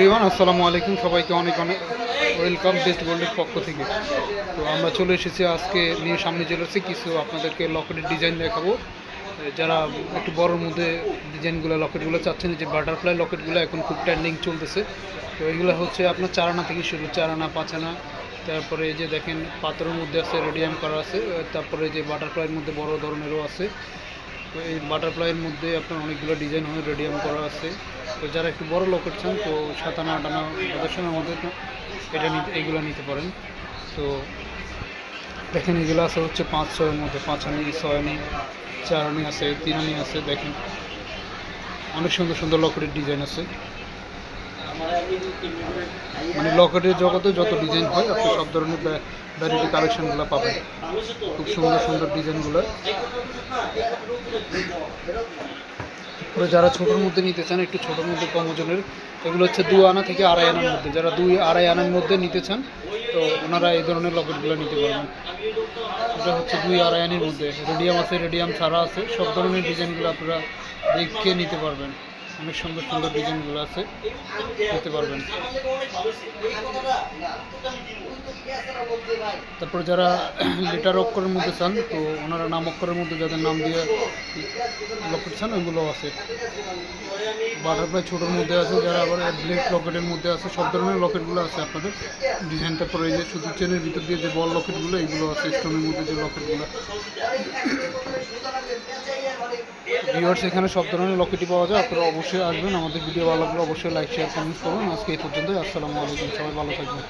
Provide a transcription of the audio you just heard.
Everyone আসসালামু আলাইকুম। সবাইকে অনেক অনেক ওয়েলকাম বেস্ট গোল্ডের পক্ষ থেকে। তো আমরা চলে এসেছি আজকে নিয়ে সামনে চলে এসেছি কিছু আপনাদেরকে লকেটের ডিজাইন দেখাবো। যারা একটু বড়োর মধ্যে ডিজাইনগুলো লকেটগুলো চাচ্ছেন যে বাটারফ্লাই লকেটগুলো এখন খুব ট্রেন্ডিং চলতেছে। তো এগুলো হচ্ছে আপনার চার আনা থেকে শুরু, চার আনা, পাঁচ আনা। তারপরে যে দেখেন, পাথরের মধ্যে আছে রেডিয়াম করা আছে। তারপরে যে বাটারফ্লাইয়ের মধ্যে বড় ধরনেরও আছে। তো এই বাটারফ্লাইয়ের মধ্যে আপনার অনেকগুলো ডিজাইন হয় রেডিয়াম করা আছে। তো যারা একটু বড় লকেট চান, তো সাতানা আটানা প্রদর্শনের মধ্যে এটা নিতে, এইগুলো নিতে পারেন। তো দেখেন, এগুলো আছে হচ্ছে পাঁচ ছয়ের মধ্যে। পাঁচ আনি, ছয় আনি, চার আনি আছে, তিন আনি আছে, দেখেন। অনেক সুন্দর সুন্দর লকেটের ডিজাইন আছে। মানে লকেটের জগতে যত ডিজাইন হয়, আপনি সব ধরনের ভ্যারাইটি কালেকশনগুলো পাবেন। খুব সুন্দর সুন্দর ডিজাইনগুলো তারপরে যারা ছোটোর মধ্যে নিতে চান, একটু ছোটোর মধ্যে কম ওজনের, এগুলো হচ্ছে দু আনা থেকে আড়াই আনার মধ্যে। যারা দুই আড়াই আনার মধ্যে নিতে চান, তো ওনারা এই ধরনের লকেটগুলো নিতে পারবেন। এটা হচ্ছে দুই আড়াই আনির মধ্যে। রেডিয়াম আছে, রেডিয়াম ছাড়া আছে। সব ধরনের ডিজাইনগুলো আপনারা দেখে নিতে পারবেন। অনেক সুন্দর সুন্দর ডিজাইনগুলো আছে, নিতে পারবেন। তারপর যারা লিটার অক্ষরের মধ্যে চান, তো ওনারা নাম অক্ষরের মধ্যে যাদের নাম দিয়ে লকেট চান, ওইগুলো আছে। বাটারফ্লাই ছোটোর মধ্যে আছে, যারা আবার ব্লেড লকেটের মধ্যে আছে, সব ধরনের লকেটগুলো আছে আপনাদের। ডিজাইন তারপরে এই যে শুধু চেনের ভিতর দিয়ে যে বল লকেটগুলো এইগুলো আছে স্টোনের মধ্যে যে লকেটগুলো ভিউয়ার্স এখানে সব ধরনের লকেটই পাওয়া যায়, আপনারা অবশ্যই আসবেন। আমাদের ভিডিও ভালো লাগলে অবশ্যই লাইক শেয়ার কমেন্ট করুন আজকে এই পর্যন্তই, আসসালামু আলাইকুম, সবাই ভালো থাকবেন।